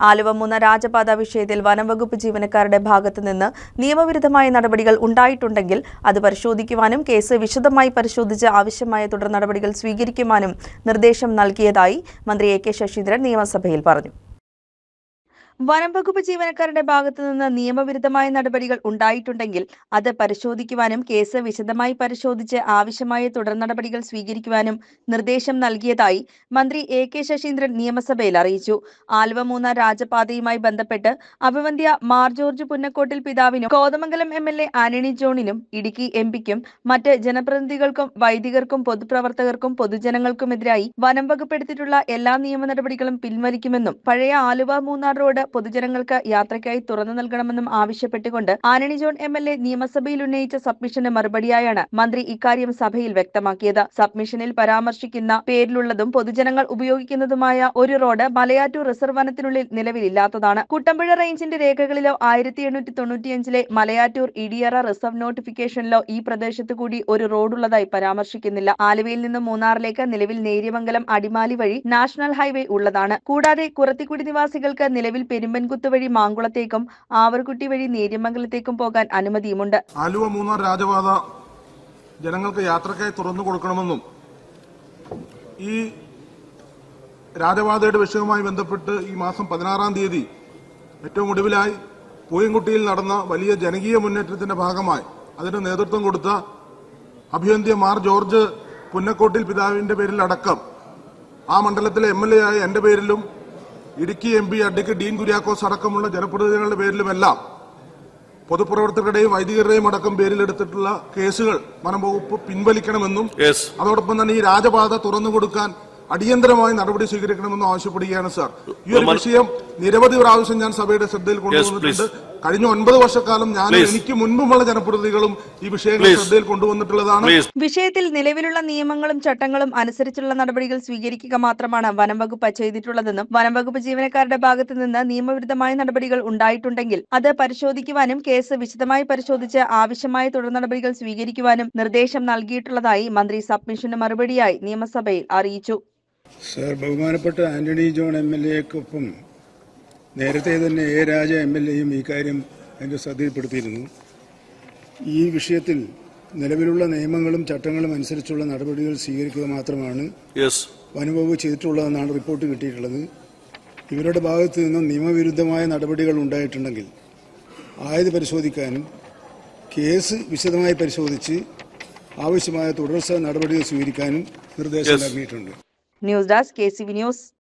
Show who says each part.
Speaker 1: ആലുവ മൂന്ന രാജപാത വിഷയത്തിൽ വനംവകുപ്പ് ജീവനക്കാരുടെ ഭാഗത്തു നിന്ന് നിയമവിരുദ്ധമായ നടപടികൾ ഉണ്ടായിട്ടുണ്ടെങ്കിൽ അത് പരിശോധിക്കുവാനും കേസ് വിശദമായി പരിശോധിച്ച് ആവശ്യമായ തുടർ നടപടികൾ സ്വീകരിക്കുവാനും നിർദ്ദേശം നൽകിയതായി മന്ത്രി എ കെ ശശീന്ദ്രൻ നിയമസഭയിൽ പറഞ്ഞു വനം വകുപ്പ് ജീവനക്കാരുടെ ഭാഗത്തു നിന്ന് നിയമവിരുദ്ധമായ നടപടികൾ ഉണ്ടായിട്ടുണ്ടെങ്കിൽ അത് പരിശോധിക്കുവാനും കേസ് വിശദമായി പരിശോധിച്ച് ആവശ്യമായ തുടർ നടപടികൾ സ്വീകരിക്കുവാനും നിർദ്ദേശം നൽകിയതായി മന്ത്രി എ കെ ശശീന്ദ്രൻ നിയമസഭയിൽ അറിയിച്ചു. ആലുവ മൂന്നാർ രാജപാതയുമായി ബന്ധപ്പെട്ട് അഭിവന്ധ്യ മാർ ജോർജ് പുന്നക്കോട്ടിൽ പിതാവിനും Kothamangalam M L A Antony ജോണിനും Idukki M പിക്കും മറ്റ് ജനപ്രതിനിധികൾക്കും വൈദികർക്കും പൊതുപ്രവർത്തകർക്കും പൊതുജനങ്ങൾക്കുമെതിരായി വനം വകുപ്പെടുത്തിയിട്ടുള്ള എല്ലാ നിയമ നടപടികളും പിൻവലിക്കുമെന്നും പഴയ ആലുവ മൂന്നാർ റോഡ് പൊതുജനങ്ങൾക്ക് യാത്രയ്ക്കായി തുറന്നു നൽകണമെന്നും ആവശ്യപ്പെട്ടുകൊണ്ട് Antony John M L A നിയമസഭയിൽ ഉന്നയിച്ച സബ്മിഷന് മറുപടിയായാണ് മന്ത്രി ഇക്കാര്യം സഭയിൽ വ്യക്തമാക്കിയത്. സബ്മിഷനിൽ പരാമർശിക്കുന്ന പേരിലുള്ളതും പൊതുജനങ്ങൾ ഉപയോഗിക്കുന്നതുമായ ഒരു റോഡ് മലയാറ്റൂർ റിസർവ് വനത്തിനുള്ളിൽ നിലവിലില്ലാത്തതാണ്. കുട്ടമ്പുഴ റേഞ്ചിന്റെ രേഖകളിലോ ആയിരത്തി എണ്ണൂറ്റി തൊണ്ണൂറ്റിയഞ്ചിലെ മലയാറ്റൂർ ഇടിയറ റിസർവ് നോട്ടിഫിക്കേഷനിലോ ഈ പ്രദേശത്തു കൂടി ഒരു റോഡുള്ളതായി പരാമർശിക്കുന്നില്ല. ആലുവയിൽ നിന്നും മൂന്നാറിലേക്ക് നിലവിൽ നേര്യമംഗലം അടിമാലി വഴി നാഷണൽ ഹൈവേ ഉള്ളതാണ്. കൂടാതെ കുറത്തിക്കുടി നിവാസികൾക്ക് നിലവിൽ പെരുമ്പൻകുത്ത് വഴി മാങ്കുളത്തേക്കും ആവർകുട്ടി വഴി നേര്യമംഗലത്തേക്കും പോകാൻ അനുമതിയുമുണ്ട്.
Speaker 2: ആലുവ മൂന്നാർ രാജപാത ജനങ്ങൾക്ക് യാത്രക്കായി തുറന്നു കൊടുക്കണമെന്നും ഈ രാജപാതയുടെ വിഷയവുമായി ബന്ധപ്പെട്ട് ഈ മാസം പതിനാറാം തീയതി ഏറ്റവും ഒടുവിലായി പൂയംകുട്ടിയിൽ നടന്ന വലിയ ജനകീയ മുന്നേറ്റത്തിന്റെ ഭാഗമായി അതിന് നേതൃത്വം കൊടുത്ത അഭിവന്ധ്യ മാർ ജോർജ് പുന്നക്കോട്ടിൽ പിതാവിന്റെ പേരിൽ അടക്കം ആ മണ്ഡലത്തിലെ എം എൽ എ ആയ എന്റെ പേരിലും Idukki M P advocate Dean Kuriakose അടക്കമുള്ള ജനപ്രതിനിധികളുടെ പേരിലുമെല്ലാം പൊതുപ്രവർത്തകരുടെയും വൈദികരുടെയും അടക്കം പേരിലെടുത്തിട്ടുള്ള കേസുകൾ വനംവകുപ്പ് പിൻവലിക്കണമെന്നും അതോടൊപ്പം തന്നെ ഈ രാജപാത തുറന്നു കൊടുക്കാൻ അടിയന്തരമായി നടപടി സ്വീകരിക്കണമെന്നും ആവശ്യപ്പെടുകയാണ് സാർ. ഈ ഒരു വിഷയം നിരവധി പ്രാവശ്യം ഞാൻ സഭയുടെ ശ്രദ്ധയിൽ കൊണ്ടുവന്നിട്ടുണ്ട്. കഴിഞ്ഞ ഒൻപത് വർഷക്കാലം ഞാൻ എനിക്ക് മുൻപുമുള്ള ജനപ്രതിനിധികളും ഈ വിഷയങ്ങൾ ശ്രദ്ധയിൽ കൊണ്ടുവന്നിട്ടുള്ളതാണ്.
Speaker 1: വിഷയത്തിൽ നിലവിലുള്ള നിയമങ്ങളും ചട്ടങ്ങളും അനുസരിച്ചുള്ള നടപടികൾ സ്വീകരിക്കുക മാത്രമാണ് വനം വകുപ്പ് ചെയ്തിട്ടുള്ളതെന്നും വനം വകുപ്പ് ജീവനക്കാരുടെ ഭാഗത്തു നിന്ന് നിയമവിരുദ്ധമായ നടപടികൾ ഉണ്ടായിട്ടുണ്ടെങ്കിൽ അത് പരിശോധിക്കുവാനും കേസ് വിശദമായി പരിശോധിച്ച് ആവശ്യമായ തുടർ നടപടികൾ സ്വീകരിക്കുവാനും നിർദ്ദേശം നൽകിയിട്ടുള്ളതായി മന്ത്രി സബ്മിഷന് മറുപടിയായി നിയമസഭയിൽ അറിയിച്ചു.
Speaker 3: സർ ബഹുമാനപ്പെട്ട ആന്റണി ജോൺ എം എൽ എക്കൊപ്പം നേരത്തെ തന്നെ എ രാജ എം എൽ എയും ഇക്കാര്യം അതിന്റെ ശ്രദ്ധയിൽപ്പെടുത്തിയിരുന്നു. ഈ വിഷയത്തിൽ നിലവിലുള്ള നിയമങ്ങളും ചട്ടങ്ങളും അനുസരിച്ചുള്ള നടപടികൾ സ്വീകരിക്കുക മാത്രമാണ്
Speaker 4: യെസ്
Speaker 3: വനംവകുപ്പ് ചെയ്തിട്ടുള്ളതെന്നാണ് റിപ്പോർട്ട് കിട്ടിയിട്ടുള്ളത്. ഇവരുടെ ഭാഗത്തു നിന്നും നിയമവിരുദ്ധമായ നടപടികൾ ഉണ്ടായിട്ടുണ്ടെങ്കിൽ ആയത് പരിശോധിക്കാനും കേസ് വിശദമായി പരിശോധിച്ച് ആവശ്യമായ തുടർച്ച നടപടികൾ സ്വീകരിക്കാനും നിർദ്ദേശം. നൽകിയിട്ടുണ്ട്.
Speaker 1: News desk K C V news